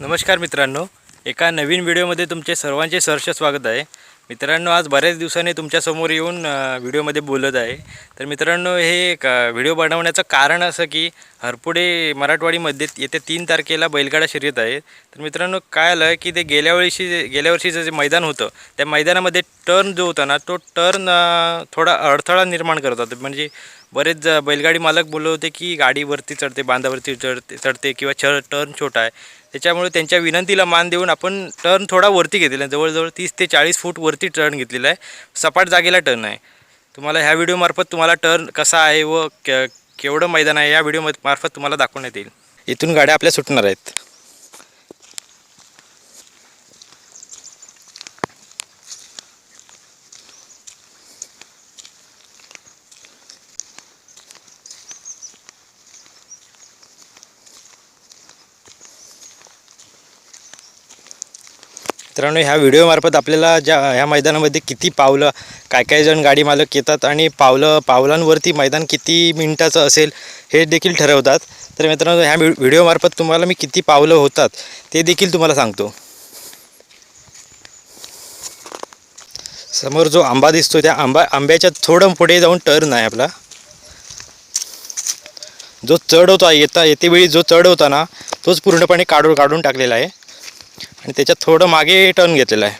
नमस्कार मित्रांनो एका नवीन व्हिडिओमध्ये तुमचे सर्वांचे सहर्ष स्वागत आहे. मित्रांनो आज बऱ्याच दिवसांनी तुमच्यासमोर येऊन व्हिडिओमध्ये बोलत आहे. तर मित्रांनो हे एक व्हिडिओ बनवण्याचं कारण असं की हरपुडे मराठवाडीमध्ये येत्या तीन तारखेला बैलगाडा शर्यत आहे. तर मित्रांनो काय आलं की ते गेल्या वर्षी गेल्या वर्षीचं जे मैदान होतं त्या मैदानामध्ये टर्न जो होता ना तो टर्न थोडा अडथळा निर्माण करत होता. म्हणजे बरेच ज- बैलगाडी मालक बोलले होते की गाडीवरती चढते बांधावरती चढते चढते किंवा छ टर्न छोटा आहे. त्याच्यामुळे त्यांच्या विनंतीला मान देऊन आपण टर्न थोडा वरती घेतलेला आहे. जवळजवळ तीस ते चाळीस फूट वरती टर्न घेतलेला आहे. सपाट जागेला टर्न आहे. तुम्हाला ह्या व्हिडिओमार्फत तुम्हाला टर्न कसा आहे व केवढं मैदान आहे या व्हिडिओ मार्फत तुम्हाला दाखवण्यात येईल. इथून गाड्या आपल्या सुटणार आहेत. मित्रांनो ह्या व्हिडिओमार्फत आपल्याला ज्या ह्या मैदानामध्ये किती पावलं काय काय जण गाडी मालक येतात आणि पावलं पावलांवरती मैदान किती मिनटाचं असेल हे देखील ठरवतात. तर मित्रांनो ह्या व्हिडिओमार्फत तुम्हाला मी किती पावलं होतात ते देखील तुम्हाला सांगतो. समोर जो आंबा दिसतो त्या आंबा आंब्याच्या थोडं पुढे जाऊन टर्न आहे आपला. जो चढ होता येता येतेवेळी जो चढ होता ना तोच पूर्णपणे काढून काढून टाकलेला आहे. आणि त्याच्यात थोडं मागे टर्न घेतलेला आहे.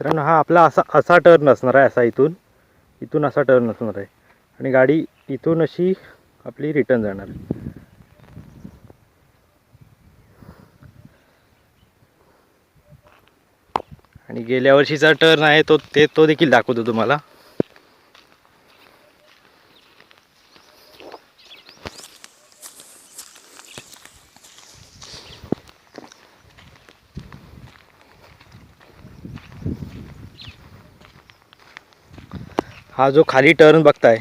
मित्रांनो हा आपला असा असा टर्न असणार आहे असा इथून. इथून असा टर्न असणार आहे. आणि गाडी इथून अशी आपली रिटर्न जाणार आणि गेल्या वर्षीचा टर्न आहे तो ते तो देखील दाखवतो तुम्हाला. हा जो खाली टर्न बघताय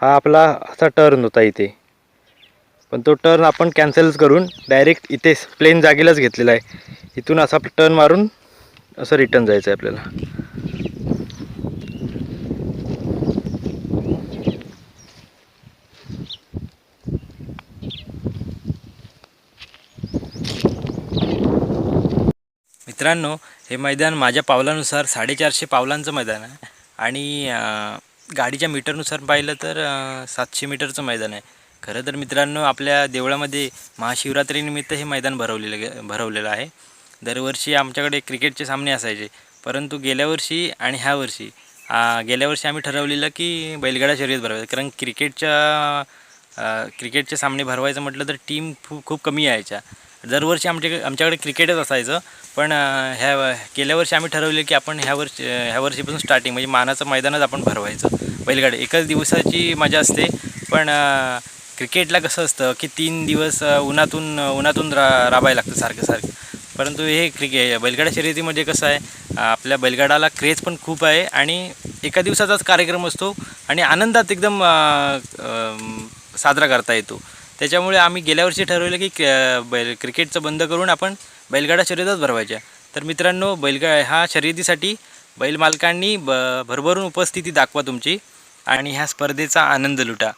हा आपला असा टर्न होता इथे. पण तो टर्न आपण कॅन्सलच करून डायरेक्ट इथे प्लेन जागेलाच घेतलेला आहे. इथून असा टर्न मारून असं रिटर्न जायचं आहे आपल्याला. मित्रांनो हे मैदान माझ्या पावलानुसार साडेचारशे पावलांचं मैदान आहे. आणि गाडीच्या मीटरनुसार पाहिलं तर सातशे मीटरचं मैदान आहे. खरं तर मित्रांनो आपल्या देवळामध्ये महाशिवरात्रीनिमित्त हे मैदान भरवलेलं गे भरवलेलं आहे. दरवर्षी आमच्याकडे क्रिकेटचे सामने असायचे. परंतु गेल्या वर्षी आणि ह्या वर्षी गेल्या वर्षी आम्ही ठरवलेलं की बैलगाडा शर्यत भरवायचं. कारण क्रिकेटच्या क्रिकेटचे सामने भरवायचं म्हटलं तर टीम खूप खूप कमी यायच्या. दरवर्षी आमच्याकडे आमच्याकडे क्रिकेटच असायचं. पण ह्या गेल्या वर्षी आम्ही ठरवले की आपण ह्या वर्षी ह्या वर्षीपासून स्टार्टिंग म्हणजे मानाचं मैदानच आपण भरवायचं. बैलगाडी एकाच दिवसाची मजा असते. पण क्रिकेटला कसं असतं की तीन दिवस उन्हातून उन्हातून रा राबायला लागतं सारखं सारखं. परंतु हे क्रिके बैलगाडा शर्यतीमध्ये कसं आहे आपल्या बैलगाडाला क्रेज पण खूप आहे आणि एका दिवसाचाच कार्यक्रम असतो आणि आनंदात एकदम साजरा करता येतो. त्याच्यामुळे आम्ही गेल्या वर्षी ठरवलं की क- बैल क्रिकेटचं बंद करून आपण बैलगाडा शर्यतच भरवायच्या. तर मित्रांनो बैलगा ह्या शर्यतीसाठी बैल मालकांनी ब भरभरून उपस्थिती दाखवा तुमची आणि ह्या स्पर्धेचा आनंद लुटा.